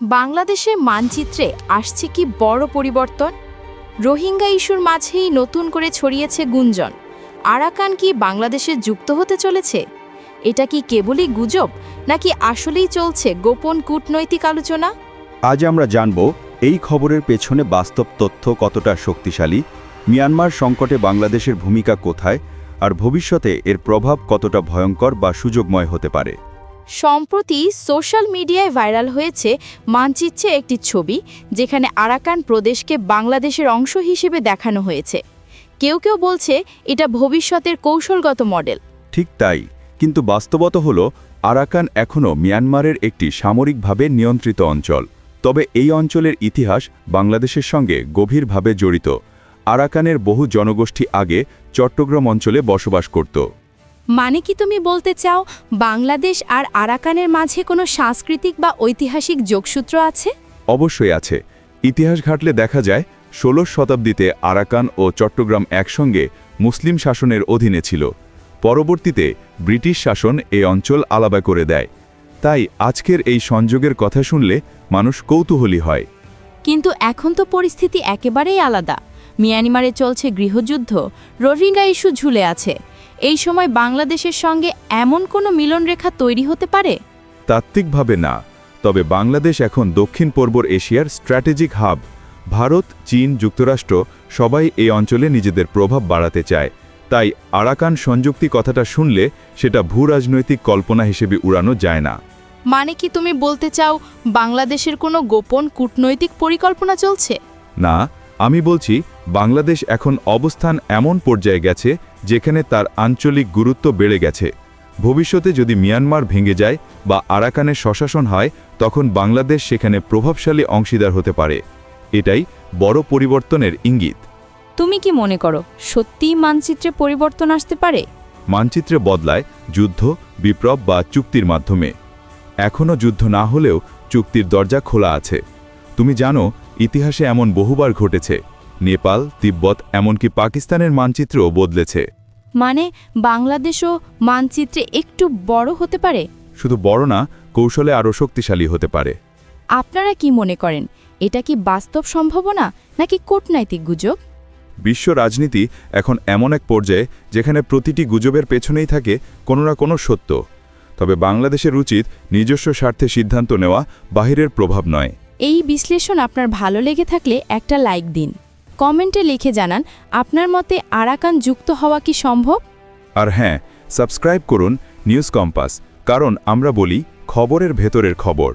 বাংলাদেশের মানচিত্রে আসছে কি বড় পরিবর্তন? রোহিঙ্গা ইস্যুর মাঝেই নতুন করে ছড়িয়েছে গুঞ্জন। আরাকান কি বাংলাদেশে যুক্ত হতে চলেছে? এটা কি কেবলই গুজব, নাকি আসলেই চলছে গোপন কূটনৈতিক আলোচনা? আজ আমরা জানব, এই খবরের পেছনে বাস্তব তথ্য কতটা শক্তিশালী, মিয়ানমার সংকটে বাংলাদেশের ভূমিকা কোথায়, আর ভবিষ্যতে এর প্রভাব কতটা ভয়ঙ্কর বা সুযোগময় হতে পারে। সম্প্রতি সোশ্যাল মিডিয়ায় ভাইরাল হয়েছে মানচিত্রে একটি ছবি, যেখানে আরাকান প্রদেশকে বাংলাদেশের অংশ হিসেবে দেখানো হয়েছে। কেউ কেউ বলছে এটা ভবিষ্যতের কৌশলগত মডেল। ঠিক তাই, কিন্তু বাস্তবত হল আরাকান এখনও মিয়ানমারের একটি সামরিকভাবে নিয়ন্ত্রিত অঞ্চল। তবে এই অঞ্চলের ইতিহাস বাংলাদেশের সঙ্গে গভীরভাবে জড়িত। আরাকানের বহু জনগোষ্ঠী আগে চট্টগ্রাম অঞ্চলে বসবাস করত। মানে কি তুমি বলতে চাও বাংলাদেশ আর আরাকানের মাঝে কোনো সাংস্কৃতিক বা ঐতিহাসিক যোগসূত্র আছে? অবশ্যই আছে। ইতিহাস ঘাটলে দেখা যায় ষোলশ শতাব্দীতে আরাকান ও চট্টগ্রাম একসঙ্গে মুসলিম শাসনের অধীনে ছিল। পরবর্তীতে ব্রিটিশ শাসন এ অঞ্চল আলাদা করে দেয়। তাই আজকের এই সংযোগের কথা শুনলে মানুষ কৌতূহলী হয়। কিন্তু এখন তো পরিস্থিতি একেবারেই আলাদা। মিয়ানমারে চলছে গৃহযুদ্ধ রোহিঙ্গা ইস্যু ঝুলে আছে। এই সময় বাংলাদেশের সঙ্গে এমন কোনো মিলনরেখা তৈরি হতে পারে? তাত্ত্বিকভাবে না তবে বাংলাদেশ এখন দক্ষিণ পূর্ব এশিয়ার স্ট্র্যাটেজিক হাব। ভারত চীন যুক্তরাষ্ট্র সবাই এই অঞ্চলে নিজেদের প্রভাব বাড়াতে চায়। তাই আরাকান সংযুক্তি কথাটা শুনলে সেটা ভূ রাজনৈতিক কল্পনা হিসেবে উড়ানো যায় না। মানে কি তুমি বলতে চাও বাংলাদেশের কোনো গোপন কূটনৈতিক পরিকল্পনা চলছে? না আমি বলছি বাংলাদেশ এখন অবস্থান এমন পর্যায়ে গেছে যেখানে তার আঞ্চলিক গুরুত্ব বেড়ে গেছে। ভবিষ্যতে যদি মিয়ানমার ভেঙে যায় বা আরাকানের স্বশাসন হয় তখন বাংলাদেশ সেখানে প্রভাবশালী অংশীদার হতে পারে। এটাই বড় পরিবর্তনের ইঙ্গিত। তুমি কি মনে করো সত্যিই মানচিত্রে পরিবর্তন আসতে পারে? মানচিত্রে বদলায় যুদ্ধ বিপ্লব বা চুক্তির মাধ্যমে। এখনও যুদ্ধ না হলেও চুক্তির দরজা খোলা আছে। তুমি জানো ইতিহাসে এমন বহুবার ঘটেছে। নেপাল তিব্বত এমনকি পাকিস্তানের মানচিত্রও বদলেছে। মানে বাংলাদেশও মানচিত্রে একটু বড় হতে পারে? শুধু বড় না কৌশলে আরও শক্তিশালী হতে পারে। আপনারা কি মনে করেন এটা কি বাস্তব সম্ভাবনা নাকি কূটনৈতিক গুজব? বিশ্ব রাজনীতি এখন এমন এক পর্যায়ে যেখানে প্রতিটি গুজবের পেছনেই থাকে কোনো না কোনো সত্য। তবে বাংলাদেশের উচিত নিজস্ব স্বার্থে সিদ্ধান্ত নেওয়া বাহিরের প্রভাব নয়। এই বিশ্লেষণ আপনার ভালো লেগে থাকলে একটা লাইক দিন। কমেন্টে লিখে জানান, আপনার মতে আরাকান যুক্ত হওয়া কি সম্ভব? আর হ্যাঁ সাবস্ক্রাইব করুন নিউজ কম্পাস, কারণ আমরা বলি খবরের ভেতরের খবর।